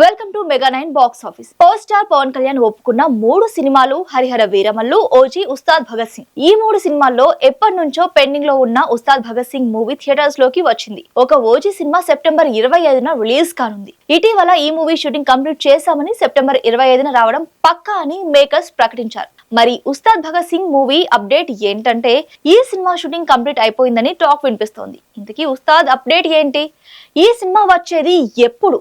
Welcome to mega nine box office power star Pawan Kalyan ఒప్పుకున్న మూడు సినిమాలు Harihara Veeramallu OG Ustaad Bhagat Singh. ఈ మూడు సినిమాల్లో ఎప్పటి నుంచో పెండింగ్లో ఉన్న ఉస్తాద్ భగత్ సింగ్ మూవీ థియేటర్స్లోకి వచ్చింది. ఒక ఓజీ సినిమా సెప్టెంబర్ ఇరవై ఐదున రిలీజ్ కానుంది. ఇటీవల ఈ మూవీ షూటింగ్ కంప్లీట్ చేశామని సెప్టెంబర్ ఇరవై ఐదున రావడం పక్కా అని మేకర్స్ ప్రకటించారు. మరి ఉస్తాద్ భగత్ సింగ్ మూవీ అప్డేట్ ఏంటంటే ఈ సినిమా షూటింగ్ కంప్లీట్ అయిపోయిందని టాక్ వినిపిస్తోంది. ఇంతకీ ఉస్తాద్ అప్డేట్ ఏంటి? ఈ సినిమా వచ్చేది ఎప్పుడు?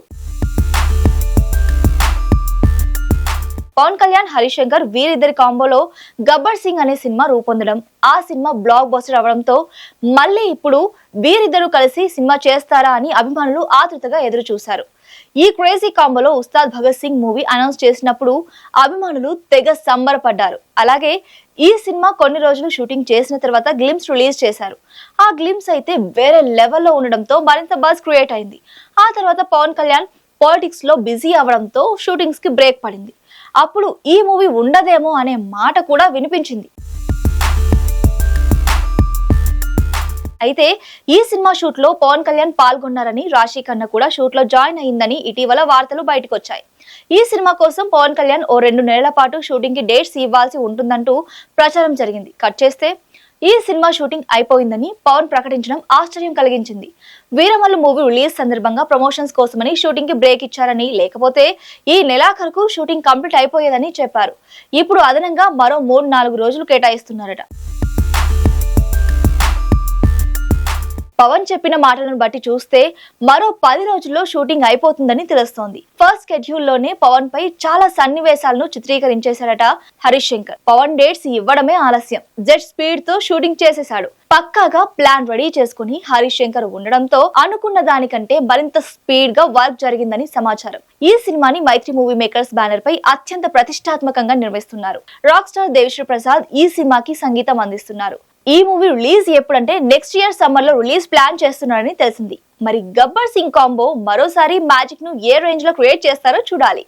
పవన్ కళ్యాణ్ హరిశంకర్ వీరిద్దరి కాంబోలో గబ్బర్ సింగ్ అనే సినిమా రూపొందడం. ఆ సినిమా బ్లాక్ బస్టర్ అవడంతో మళ్ళీ ఇప్పుడు వీరిద్దరూ కలిసి సినిమా చేస్తారా అని అభిమానులు ఆతృతగా ఎదురు చూశారు ఈ క్రేజీ కాంబోలో ఉస్తాద్ భగత్ సింగ్ మూవీ అనౌన్స్ చేసినప్పుడు అభిమానులు తెగ సంబరపడ్డారు. అలాగే ఈ సినిమా కొన్ని రోజులు షూటింగ్ చేసిన తర్వాత గ్లిమ్స్ రిలీజ్ చేశారు. ఆ గ్లిమ్స్ అయితే వేరే లెవెల్లో ఉండడంతో మరింత బజ్ క్రియేట్ అయింది. ఆ తర్వాత పవన్ కళ్యాణ్ పాలిటిక్స్లో బిజీ అవడంతో షూటింగ్స్కి బ్రేక్ పడింది. అప్పుడు ఈ మూవీ ఉండదేమో అనే మాట కూడా వినిపించింది. అయితే ఈ సినిమా షూట్లో పవన్ కళ్యాణ్ పాల్గొన్నారని రాశి ఖన్నా కూడా షూట్లో జాయిన్ అయిందని ఇటీవల వార్తలు బయటకు వచ్చాయి ఈ సినిమా కోసం పవన్ కళ్యాణ్ ఓ రెండు నెలల పాటు షూటింగ్కి డేట్స్ ఇవ్వాల్సి ఉంటుందంటూ ప్రచారం జరిగింది. కట్ చేస్తే ఈ సినిమా షూటింగ్ అయిపోయిందని పవన్ ప్రకటించడం ఆశ్చర్యం కలిగించింది. వీరమల్లు మూవీ రిలీజ్ సందర్భంగా ప్రమోషన్స్ కోసమని షూటింగ్కి బ్రేక్ ఇచ్చారని లేకపోతే ఈ నెలాఖరుకు షూటింగ్ కంప్లీట్ అయిపోయేదని చెప్పారు. ఇప్పుడు అదనంగా మరో మూడు నాలుగు రోజులు కేటాయిస్తున్నారట. పవన్ చెప్పిన మాటలను బట్టి చూస్తే మరో పది రోజుల్లో షూటింగ్ అయిపోతుందని తెలుస్తోంది. ఫస్ట్ షెడ్యూల్లోనే పవన్ పై చాలా సన్నివేశాలను చిత్రీకరించేశాడట హరీష్ శంకర్. పవన్ డేట్స్ ఇవ్వడమే ఆలస్యం. జెట్ స్పీడ్తో షూటింగ్ చేసేశాడు. పక్కాగా ప్లాన్ రెడీ చేసుకుని హరీష్ శంకర్ ఉండడంతో అనుకున్న దానికంటే మరింత స్పీడ్గా వర్క్ జరిగిందని సమాచారం. ఈ సినిమాని మైత్రి మూవీ మేకర్స్ బ్యానర్ పై అత్యంత ప్రతిష్టాత్మకంగా నిర్మిస్తున్నారు రాక్ స్టార్ దేవిశ్రీ ప్రసాద్ ఈ సినిమాకి సంగీతం అందిస్తున్నారు. ఈ మూవీ రిలీజ్ ఎప్పుడంటే నెక్స్ట్ ఇయర్ సమ్మర్లో రిలీజ్ ప్లాన్ చేస్తున్నారని తెలిసింది. మరి గబ్బర్ సింగ్ కాంబో మరోసారి మ్యాజిక్ను ఏ రేంజ్లో క్రియేట్ చేస్తారో చూడాలి.